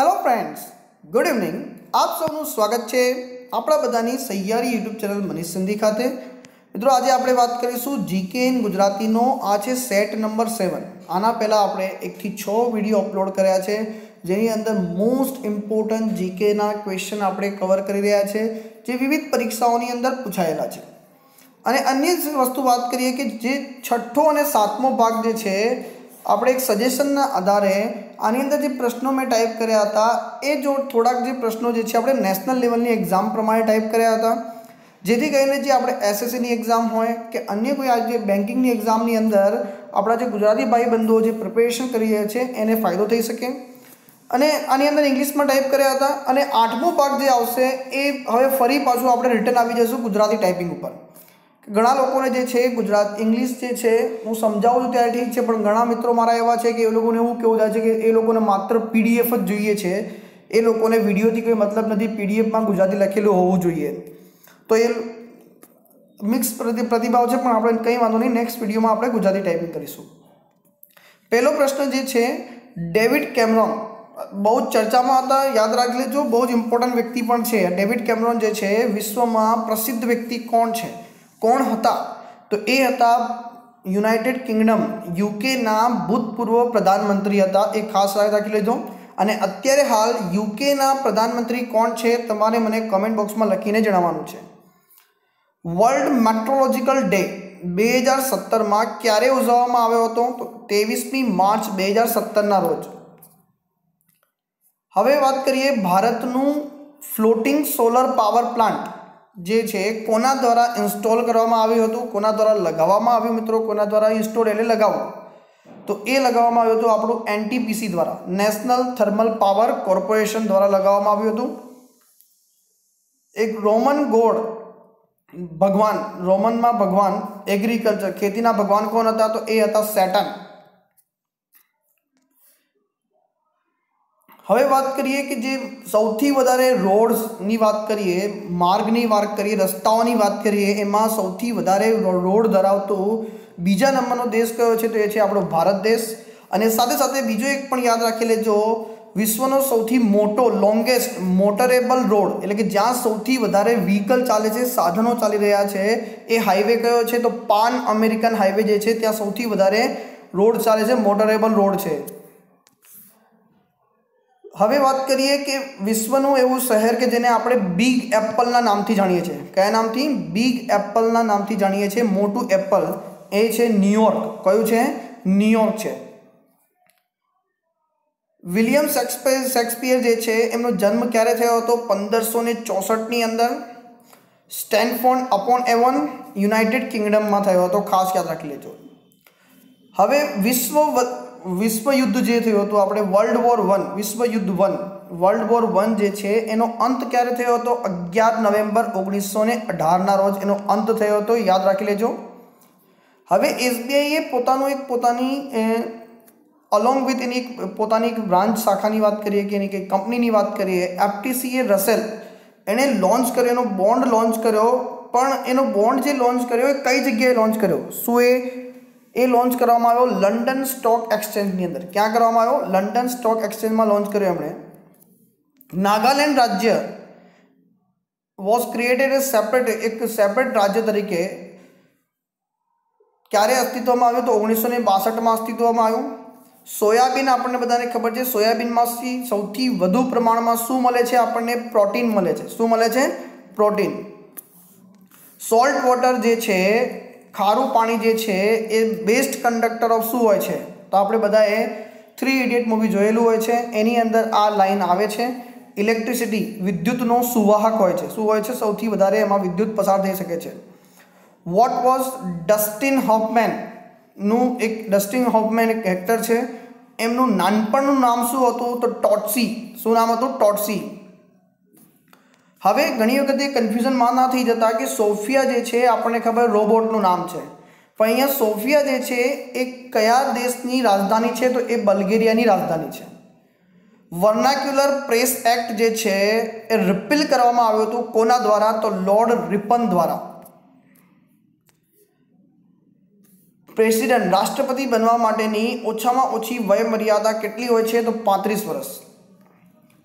Hello friends good evening આપ સૌનું સ્વાગત છે આપણા બધાની સહિયારી યુટ્યુબ ચેનલ મનીષ સિંધી ખાતે. મિત્રો, આજે આપણે વાત કરીશું જીકે ઇન ગુજરાતીનો આ છે સેટ નંબર સેવન આના પહેલાં આપણે એકથી છ વીડિયો અપલોડ કર્યા છે, જેની અંદર મોસ્ટ ઇમ્પોર્ટન્ટ જીકેના ક્વેશ્ચન આપણે કવર કરી રહ્યા છે, જે વિવિધ પરીક્ષાઓની અંદર પૂછાયેલા છે. અને અન્ય વસ્તુ વાત કરીએ કે જે છઠ્ઠો અને સાતમો ભાગ જે છે આપણે એક સજેશનના આધારે આની અંદર જે પ્રશ્નો મેં ટાઈપ કર્યા હતા, એ જો થોડાક જે પ્રશ્નો જે છે, આપણે નેશનલ લેવલની એક્ઝામ પ્રમાણે ટાઈપ કર્યા હતા. જેથી કરીને જે આપણે એસએસસીની એક્ઝામ હોય કે અન્ય કોઈ આજે બેન્કિંગની એક્ઝામની અંદર આપણા જે ગુજરાતી ભાઈ બંધુઓ જે પ્રિપેરેશન કરી રહ્યા છે, એને ફાયદો થઈ શકે. અને આની અંદર ઇંગ્લિશમાં ટાઈપ કર્યા હતા અને આઠમો ભાગ જે આવશે, એ હવે ફરી પાછું આપણે રિટર્ન આવી જશું ગુજરાતી ટાઈપિંગ ઉપર. ઘણા લોકોને જે છે, ગુજરાત ઇંગ્લિશ જે છે, હું સમજાવું છું ત્યારે ઠીક છે, પણ ઘણા મિત્રો મારા એવા છે કે એ લોકોને એવું કેવું થાય છે કે એ લોકોને માત્ર પીડીએફ જ જોઈએ છે. એ લોકોને વિડીયોથી કોઈ મતલબ નથી પીડીએફમાં ગુજરાતી લખેલું હોવું જોઈએ. તો એ મિક્સ પ્રતિ, પ્રતિભાવ છે, પણ આપણે કંઈ વાંધો નહીં, નેક્સ્ટ વિડીયોમાં આપણે ગુજરાતી ટાઈપિંગ કરીશું. પહેલો પ્રશ્ન જે છે ડેવિડ કેમરોન બહુ જ ચર્ચામાં હતા, યાદ રાખી લેજો, બહુ જ ઇમ્પોર્ટન્ટ વ્યક્તિ પણ છે. ડેવિડ કેમરોન જે છે, વિશ્વમાં પ્રસિદ્ધ વ્યક્તિ કોણ છે? કોણ હતા? તો એ હતા યુનાઇટેડ કિંગડમ યુકેના ભૂતપૂર્વ પ્રધાનમંત્રી હતા. એ ખાસ રાખી લેજો. અને અત્યારે હાલ યુકેના પ્રધાનમંત્રી કોણ છે, તમારે મને કમેન્ટ બોક્સમાં લખીને જણાવવાનું છે. વર્લ્ડ મેટ્રોલોજીકલ ડે બે હજાર સત્તરમાં ક્યારે ઉજવવામાં આવ્યો હતો? તો ત્રેવીસમી માર્ચ બે હજાર સત્તરના રોજ. હવે વાત કરીએ ભારતનું ફ્લોટિંગ સોલર પાવર પ્લાન્ટ જે છે, કોના દ્વારા ઇન્સ્ટોલ કરવામાં આવ્યું હતું, કોના દ્વારા લગાવવામાં આવ્યું મિત્રો, કોના દ્વારા ઇન્સ્ટોલ એટલે લગાવવું તો એ લગાવવામાં આવ્યું હતું આપણું એનટીપીસી દ્વારા નેશનલ થર્મલ પાવર કોર્પોરેશન દ્વારા લગાવવામાં આવ્યું હતું. એક રોમન ગોડ ભગવાન, રોમનમાં ભગવાન એગ્રીકલ્ચર ખેતીના ભગવાન કોણ હતા તો એ હતા સેટન હવે વાત કરીએ કે જે સૌથી વધારે રોડ્સની વાત કરીએ, માર્ગની વાત કરીએ, રસ્તાઓની વાત કરીએ, એમાં સૌથી વધારે રોડ ધરાવતો બીજા નંબરનો દેશ કયો છે તો એ છે આપણો ભારત દેશ. અને સાથે સાથે બીજો એક પણ યાદ રાખી લેજો વિશ્વનો સૌથી મોટો લોંગેસ્ટ મોટરેબલ રોડ એટલે કે જ્યાં સૌથી વધારે વ્હીકલ ચાલે છે, સાધનો ચાલી રહ્યા છે, એ હાઈવે કયો છે? તો પાન અમેરિકન હાઈવે જે છે, ત્યાં સૌથી વધારે રોડ ચાલે છે મોટરેબલ રોડ છે. હવે વાત કરીએ કે વિશ્વનું એવું શહેર કે જેને આપણે બિગ એપલના નામથી જાણીએ છીએ. કયા નામથી? બિગ એપલના નામથી જાણીએ છીએ. મોટું એપલ એ છે ન્યુયોર્ક કયું છે? ન્યુયોર્ક છે. વિલિયમ શેક્સપિયર શેક્સપિયર જે છે, એમનો જન્મ ક્યારે થયો હતો? પંદરસો ને ચોસઠની અંદર સ્ટેનફોર્ડ અપોન એવન યુનાઇટેડ કિંગડમમાં થયો હતો. ખાસ યાદ રાખી લેજો. હવે વિશ્વ વિશ્વ યુદ્ધ જે થયું હતું, આપણે વર્લ્ડ વોર વન વિશ્વ યુદ્ધ વન વર્લ્ડ વોર વન જે છે, એનો અંત ક્યારે થયો હતો? અગિયાર નવેમ્બર ઓગણીસો ને અઢારના રોજ એનો અંત થયો હતો. યાદ રાખી લેજો. હવે એસબીઆઈએ પોતાનું એક પોતાની અલોંગ વિથ એની પોતાની એક બ્રાન્ચ શાખાની વાત કરીએ કે એની કંઈ કંપનીની વાત કરીએ એફટીસીએ રસેલ એણે લોન્ચ કર્યો, એનો બોન્ડ લોન્ચ કર્યો, પણ એનો બોન્ડ જે લોન્ચ કર્યો એ કઈ જગ્યાએ લોન્ચ કર્યો? શું એ? એ લોન્ચ કરવામાં આવ્યો લંડન સ્ટોક એક્સચેન્જની અંદર. ક્યાં કરવામાં આવ્યો? લંડન સ્ટોક એક્સચેન્જમાં લોન્ચ કર્યો એમણે. નાગાલેન્ડ રાજ્ય વોઝ ક્રિએટેડ એ સેપરેટ એક સેપરેટ રાજ્ય તરીકે ક્યારે અસ્તિત્વમાં આવ્યું તો ઓગણીસો ને બાસઠમાં અસ્તિત્વમાં આવ્યું. સોયાબીન આપણને બધાને ખબર છે, સોયાબીનમાંથી સૌથી વધુ પ્રમાણમાં શું મળે છે? આપણને પ્રોટીન મળે છે. શું મળે છે? પ્રોટીન. સોલ્ટ વોટર જે છે ખારું પાણી જે છે એ બેસ્ટ કંડક્ટર ઓફ શું હોય છે? તો આપણે બધાએ થ્રી ઇડિયટ મૂવી જોયેલું હોય છે. એની અંદર આ લાઈન આવે છે. ઇલેક્ટ્રિસિટી વિદ્યુતનો સુવાહક હોય છે. શું હોય છે? સૌથી વધારે એમાં વિદ્યુત પસાર થઈ શકે છે. વોટ વોઝ ડસ્ટિન હોપમેનનું એક ડસ્ટિન હોફમેન એક એક્ટર છે. એમનું નાનપણનું નામ શું હતું? તો ટોટસી શું નામ હતું? ટોટસી હવે ઘણી વખત એ કન્ફ્યુઝનમાં ના થઈ જતા કે સોફિયા જે છે, આપણને ખબર રોબોટનું નામ છે. પણ અહીંયા સોફિયા જે છે, એ કયા દેશની રાજધાની છે, તો એ બલ્ગેરિયાની રાજધાની છે. વર્નાક્યુલર પ્રેસ એક્ટ જે છે, એ રિપીલ કરવામાં આવ્યું હતું કોના દ્વારા? તો લોર્ડ રિપન દ્વારા. પ્રેસિડન્ટ રાષ્ટ્રપતિ બનવા માટેની ઓછામાં ઓછી વય મર્યાદા કેટલી હોય છે? તો પાંત્રીસ વર્ષ.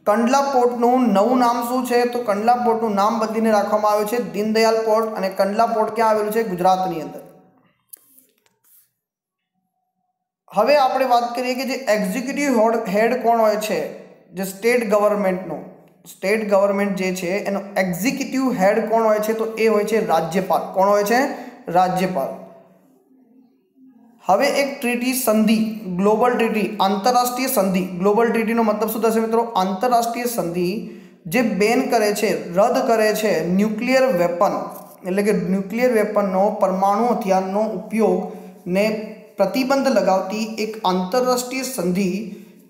કંડલા પોર્ટનું નવું નામ શું છે? તો કંડલા પોર્ટનું નામ બદલીને રાખવામાં આવ્યું છે દીનદયાલ પોર્ટ અને કંડલા પોર્ટ ક્યાં આવેલું છે? ગુજરાતની અંદર. હવે આપણે વાત કરીએ કે જે એક્ઝિક્યુટિવ હેડ કોણ હોય છે? જે સ્ટેટ ગવર્મેન્ટનો. સ્ટેટ ગવર્મેન્ટ જે છે, એનો એક્ઝિક્યુટિવ હેડ કોણ હોય છે? તો એ હોય છે રાજ્યપાલ. કોણ હોય છે? રાજ્યપાલ. હવે એક ટ્રીટી સંધિ ગ્લોબલ ટ્રીટી આંતરરાષ્ટ્રીય સંધિ. ગ્લોબલ ટ્રીટીનો મતલબ શું થશે મિત્રો? આંતરરાષ્ટ્રીય સંધિ જે બેન કરે છે, રદ કરે છે ન્યુક્લિયર વેપન એટલે કે ન્યુક્લિયર વેપનનો પરમાણુ હથિયારનો ઉપયોગને પ્રતિબંધ લગાવતી એક આંતરરાષ્ટ્રીય સંધિ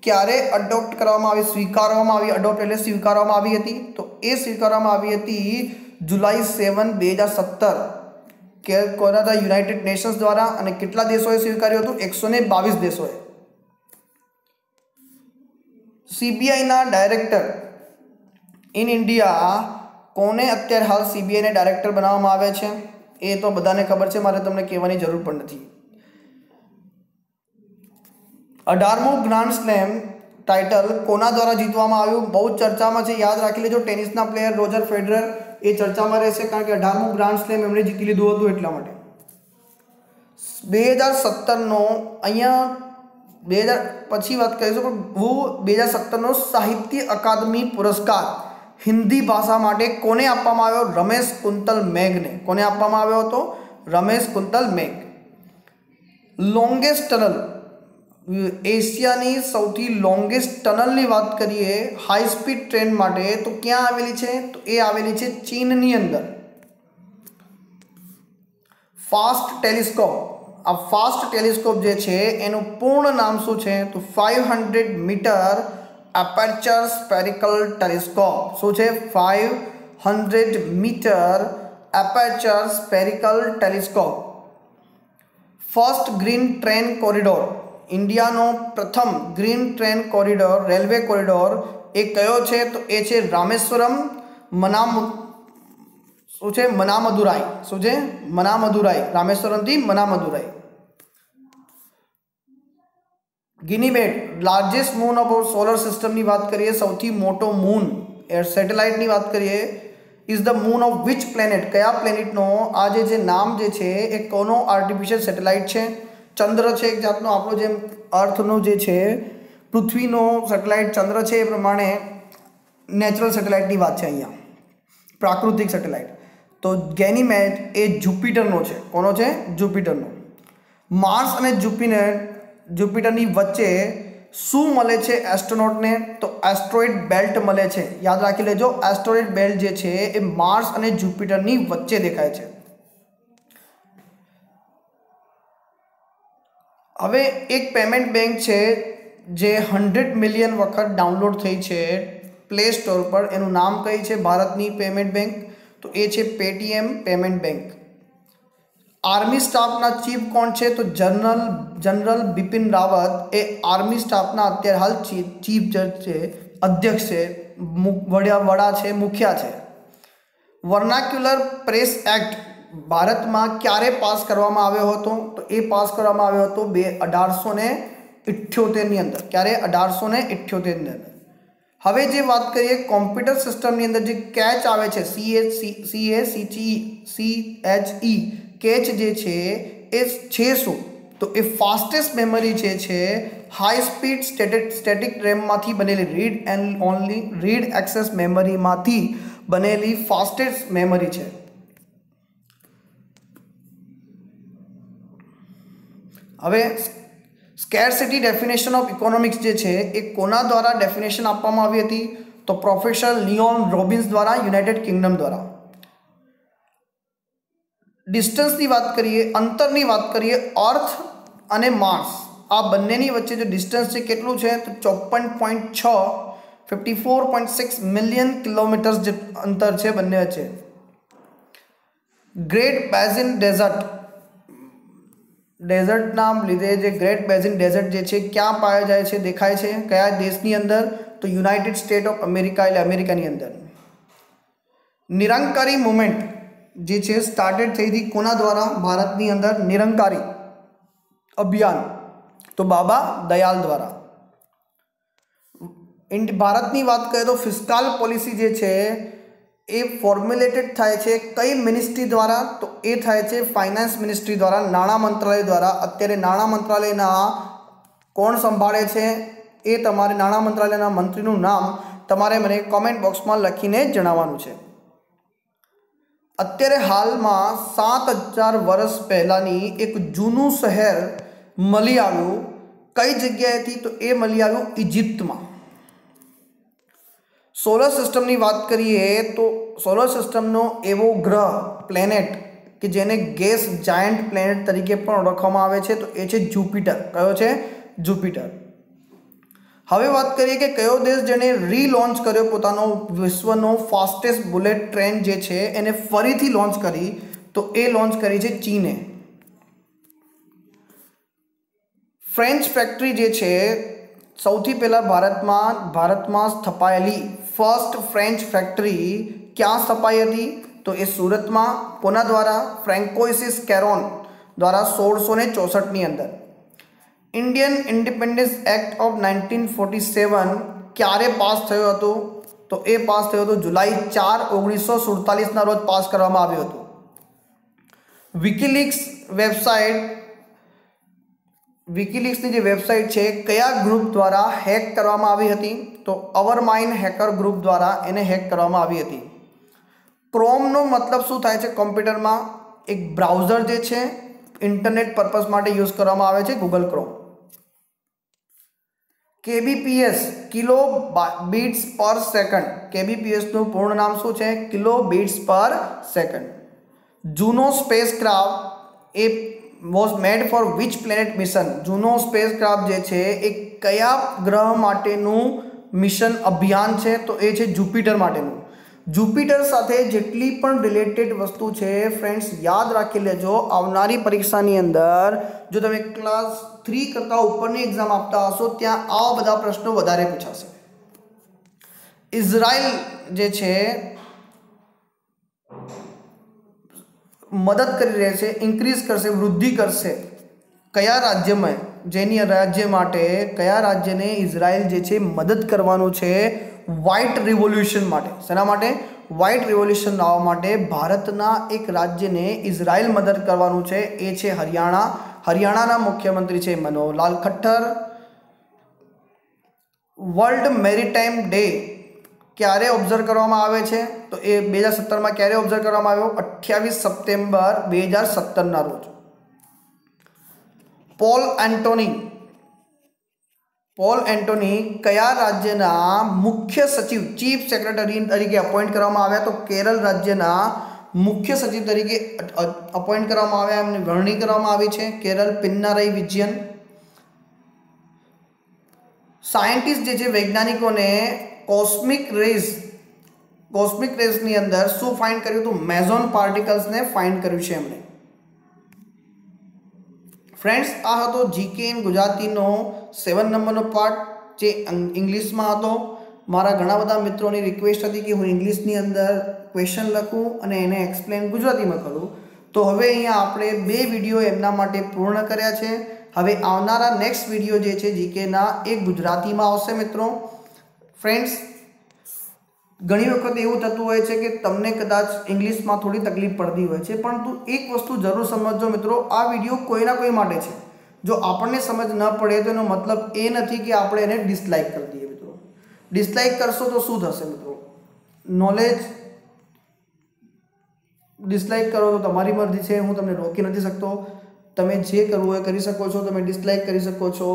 ક્યારે અડોપ્ટ કરવામાં આવી, સ્વીકારવામાં આવી અડોપ્ટ એટલે સ્વીકારવામાં આવી હતી? તો એ સ્વીકારવામાં આવી હતી જુલાઈ સેવન બે હજાર સત્તર. કે કોના હતા યુનાઇટેડ નેશન્સ દ્વારા અને કેટલા દેશોએ સ્વીકાર્યું હતું? એકસો ને બાવીસ દેશોએ. સીબીઆઈના ડાયરેક્ટર ઇન ઇન્ડિયા કોને અત્યારે હાલ સીબીઆઈને ડાયરેક્ટર બનાવવામાં આવે છે? એ તો બધાને ખબર છે, મારે તમને કહેવાની જરૂર પણ નથી. અઢારમું ગ્રાન્ડ સ્લેમ ટાઇટલ કોના દ્વારા જીતવામાં આવ્યું? બહુ ચર્ચામાં છે, યાદ રાખી લેજો, ટેનિસના પ્લેયર રોજર ફેડરર એ ચર્ચામાં રહેશે કારણ કે અઢારમું ગ્રાન્ડ સ્લેમ એમણે જીતી લીધું હતું એટલા માટે. બે હજાર સત્તરનો અહીંયા બે હજાર પછી વાત કરીશું, પણ હું બે હજાર સત્તરનો સાહિત્ય અકાદમી પુરસ્કાર હિન્દી ભાષા માટે કોને આપવામાં આવ્યો? રમેશ કુંતલ મેઘને. કોને આપવામાં આવ્યો હતો? રમેશ કુંતલ મેઘ. Longest tunnel. એશિયાની સૌથી લોંગેસ્ટ ટનલની વાત કરીએ હાઈ સ્પીડ ટ્રેન માટે, તો ક્યાં આવેલી છે? તો એ આવેલી છે ચીનની અંદર. ફાસ્ટ ટેલિસ્કોપ આ ફાસ્ટ ટેલિસ્કોપ જે છે, એનું પૂર્ણ નામ શું છે? તો five hundred metre aperture spherical telescope શું છે? Five hundred metre aperture spherical telescope first green train corridor ઇન્ડિયાનો પ્રથમ green train corridor, railway corridor એ કયો છે? તો એ છે રામેશ્વરમ, મનામ, શું છે? મનામદુરાઈ. શું છે? મનામદુરાઈ. રામેશ્વરમથી મનામદુરાઈ. ગિનીબેટ લાર્જેસ્ટ મૂન ઓફ સોલર સિસ્ટમની વાત કરીએ, સૌથી મોટો મૂન સેટેલાઇટની વાત કરીએ is the moon of which planet કયા પ્લેનેટનો આ જે નામ જે છે, એ કોનો આર્ટિફિશિયલ સેટેલાઇટ છે? ચંદ્ર છે એક જાતનો આપણો જેમ અર્થનો જે છે, પૃથ્વીનો સેટેલાઇટ ચંદ્ર છે એ પ્રમાણે નેચરલ સેટેલાઇટની વાત છે અહીંયા. પ્રાકૃતિક સેટેલાઇટ તો ગેનીમેટ એ જુપિટરનો છે. કોનો છે? જુપિટરનો. માર્સ અને જુપિનેટ જુપિટરની વચ્ચે શું મળે છે એસ્ટ્રોનોટને? તો એસ્ટ્રોઇડ બેલ્ટ મળે છે. યાદ રાખી લેજો, એસ્ટ્રોઇડ બેલ્ટ જે છે એ માર્સ અને જુપિટરની વચ્ચે દેખાય છે. હવે એક પેમેન્ટ બેંક છે જે હંડ્રેડ મિલિયન વખત ડાઉનલોડ થઈ છે પ્લે સ્ટોર પર. એનું નામ કઈ છે? ભારતની પેમેન્ટ બેંક તો એ છે પેટીએમ પેમેન્ટ બેંક આર્મી સ્ટાફના ચીફ કોણ છે? તો જનરલ જનરલ બિપિન રાવત. એ આર્મી સ્ટાફના અત્યારે હાલ ચીફ જજ છે, અધ્યક્ષ છે વડા વડા છે, મુખ્ય છે. વર્નાક્યુલર પ્રેસ એક્ટ ભારતમાં ક્યારે પાસ કરવામાં આવ્યો હતો? તો એ પાસ કરવામાં આવ્યો હતો બે અઢારસો ને ઇઠ્યોતેરની અંદર. ક્યારે? અઢારસો ને ઇઠ્યોતેરની અંદર. હવે જે વાત કરીએ કોમ્પ્યુટર સિસ્ટમની અંદર જે કેચ આવે છે C H C A C C H E cache જે છે એ છે શું? તો એ ફાસ્ટેસ્ટ મેમરી જે છે હાઈ સ્પીડ સ્ટેટિક સ્ટેટિક રેમમાંથી બનેલી read and only read access મેમરીમાંથી બનેલી ફાસ્ટેસ્ટ મેમરી છે. હવે સ્કેરસિટી ડેફિનેશન ઓફ ઇકોનોમિક્સ જે છે, એ કોના દ્વારા ડેફિનેશન આપવામાં આવી હતી? તો પ્રોફેસર લિયોન રોબિન્સ દ્વારા યુનાઇટેડ કિંગડમ દ્વારા. ડિસ્ટન્સની વાત કરીએ અંતરની વાત કરીએ અર્થ અને માર્સ આ બંનેની વચ્ચે જે ડિસ્ટન્સ છે, કેટલું છે? તો ચોપન પોઈન્ટ છ fifty four point six million kilometres જે અંતર છે બંને વચ્ચે. ગ્રેટ બેઝિન ડેઝર્ટ ડેઝર્ટના લીધે જે ગ્રેટ બેઝિન ડેઝર્ટ જે છે ક્યાં પાયા જાય છે દેખાય છે કયા દેશની અંદર તો યુનાઇટેડ સ્ટેટ ઓફ અમેરિકા એટલે અમેરિકાની અંદર નિરંકારી મુમેન્ટ જે છે સ્ટાર્ટેડ થઈ હતી કોના દ્વારા ભારતની અંદર નિરંકારી અભિયાન તો બાબા દયાલ દ્વારા ઇન્ડ ભારતની વાત કરીએ તો ફિસ્કાલ પોલિસી જે છે એ ફોર્મ્યુલેટેડ થાય છે કઈ મિનિસ્ટ્રી દ્વારા? તો એ થાય છે ફાઇનાન્સ મિનિસ્ટ્રી દ્વારા, નાણાં મંત્રાલય દ્વારા. અત્યારે નાણાં મંત્રાલયના કોણ સંભાળે છે? એ તમારે નાણાં મંત્રાલયના મંત્રીનું નામ તમારે મને કોમેન્ટ બોક્સમાં લખીને જણાવવાનું છે. અત્યારે હાલમાં સાત હજાર વર્ષ પહેલાંની એક જૂનું શહેર મળી આવ્યું કઈ જગ્યાએથી? તો એ મળી આવ્યું ઇજિપ્તમાં સોલર સિસ્ટમની વાત કરીએ તો સોલર સિસ્ટમનો એવો ગ્રહ પ્લેનેટ કે જેને ગેસ જાયન્ટ પ્લેનેટ તરીકે પણ ઓળખવામાં આવે છે, તો એ છે જુપિટર કયો છે? જુપિટર હવે વાત કરીએ કે કયો દેશ જેણે રીલોન્ચ કર્યો પોતાનો વિશ્વનો ફાસ્ટેસ્ટ બુલેટ ટ્રેન જે છે, એને ફરીથી લોન્ચ કરી, તો એ લોન્ચ કરી છે ચીને. ફ્રેન્ચ ફેક્ટરી જે છે, સૌથી પહેલાં ભારતમાં ભારતમાં સ્થપાયેલી ફર્સ્ટ ફ્રેન્ચ ફેક્ટરી ક્યાં સ્થપાઈ હતી? તો એ સુરતમાં, કોના દ્વારા? ફ્રેન્કોઇસિસ કેરોન દ્વારા સોળસો ને ચોસઠની અંદર. Indian Independence Act of nineteen forty seven ક્યારે પાસ થયો હતો? તો એ પાસ થયો હતો જુલાઈ ચાર ઓગણીસો સુડતાલીસના રોજ પાસ કરવામાં આવ્યો હતો. વિકીલિક્સ વેબસાઇટ વિકીલિક્સની જે વેબસાઇટ છે, કયા ગ્રુપ દ્વારા હેક કરવામાં આવી હતી? તો અવર માઇન્ડ હેકર ગ્રુપ દ્વારા એને હેક કરવામાં આવી હતી. ક્રોમનો મતલબ શું થાય છે? કોમ્પ્યુટરમાં એક બ્રાઉઝર જે છે ઇન્ટરનેટ પર્પઝ માટે યુઝ કરવામાં આવે છે Google Chrome KBPS kilo bits per second કેબીપીએસનું પૂર્ણ નામ શું છે? Kilo bits per second Juno spacecraft A was made for which planet mission Juno spacecraft જે છે, એ કયા ગ્રહ માટેનું મિશન અભિયાન છે? તો એ છે જુપિટર માટેનું. જુપિટર સાથે જેટલી પણ રિલેટેડ વસ્તુ છે ફ્રેન્ડ્સ યાદ રાખી લેજો. આવનારી પરીક્ષાની અંદર, જો તમે ક્લાસ થ્રી કરતાં ઉપરની એક્ઝામ આપતા હશો, ત્યાં આ બધા પ્રશ્નો વધારે પૂછાશે. ઇઝરાયલ જે છે મદદ કરી રહે છે ઇન્ક્રીઝ કરશે, વૃદ્ધિ કરશે. કયા રાજ્યમાં જેની રાજ્ય માટે, કયા રાજ્યને ઇઝરાયલ જે છે મદદ કરવાનું છે? વ્હાઇટ રિવોલ્યુશન માટે. શેના માટે? વ્હાઇટ રિવોલ્યુશન લાવવા માટે ભારતના એક રાજ્યને ઇઝરાયલ મદદ કરવાનું છે. એ છે હરિયાણા. હરિયાણાના મુખ્યમંત્રી છે Manoharlal Khattar. World maritime day ક્યારે ઓબ્ઝર્વ કરવામાં આવે છે? તો એ બે હજાર સત્તરમાં ક્યારે ઓબ્ઝર્વ કરવામાં આવ્યો? અઠ્યાવીસ સપ્ટેમ્બર બે હજાર સત્તરના રોજ. પોલ એન્ટોની પોલ એન્ટોની કયા રાજ્યના મુખ્ય સચિવ ચીફ સેક્રેટરી તરીકે અપોઇન્ટ કરવામાં આવ્યા? તો કેરળ રાજ્યના મુખ્ય સચિવ તરીકે અપોઇન્ટ કરવામાં આવ્યા, એમની વરણી કરવામાં આવી છે. કેરળ પિન્નારાઈ વિજયન. સાયન્ટિસ્ટ જે છે, વૈજ્ઞાનિકોને કોસ્મિક રેઝ કોસ્મિક રેઝની અંદર શું ફાઇન્ડ કર્યું હતું? મેઝોન પાર્ટિકલ્સને ફાઇન્ડ કર્યું છે એમણે. ફ્રેન્ડ્સ આ હતો જીકે ઇન ગુજરાતીનો સેવન નંબરનો પાર્ટ જે ઇંગ્લિશમાં હતો. મારા ઘણા બધા મિત્રોની રિક્વેસ્ટ હતી કે હું ઇંગ્લિશની અંદર ક્વેશ્ચન લખું અને એને એક્સપ્લેન ગુજરાતીમાં કરું. તો હવે અહીંયા આપણે બે વીડિયો એમના માટે પૂર્ણ કર્યા છે. હવે આવનારા નેક્સ્ટ વીડિયો જે છે જીકેના એ ગુજરાતીમાં આવશે, મિત્રો. ફ્રેન્ડ્સ ઘણી વખત એવું થતું હોય છે કે તમને કદાચ ઇંગ્લિશમાં થોડી તકલીફ પડતી હોય છે, પરંતુ એક વસ્તુ જરૂર સમજજો મિત્રો, આ વીડિયો કોઈના કોઈ માટે છે. જો આપણને સમજ ન પડે તો એનો મતલબ એ નથી કે આપણે એને ડિસલાઇક કરી દઈએ મિત્રો. ડિસલાઇક કરશો તો શું થશે મિત્રો? નોલેજ ડિસલાઇક કરો તો તમારી મરજી છે, હું તમને રોકી નથી શકતો. તમે જે કરવું એ કરી શકો છો, તમે ડિસલાઇક કરી શકો છો.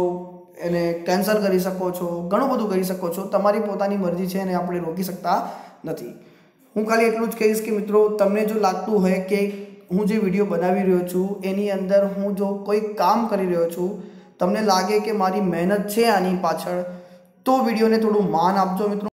એને કેન્સલ કરી શકો છો, ઘણું બધું કરી શકો છો. તમારી પોતાની મરજી છે એને આપણે રોકી શકતા નથી. હું ખાલી એટલું જ કહીશ કે મિત્રો, તમને જો લાગતું હોય કે હું જે વીડિયો બનાવી રહ્યો છું, એની અંદર હું જો કોઈ કામ કરી રહ્યો છું, તમને લાગે કે મારી મહેનત છે આની પાછળ, તો વિડીયોને થોડું માન આપજો મિત્રો.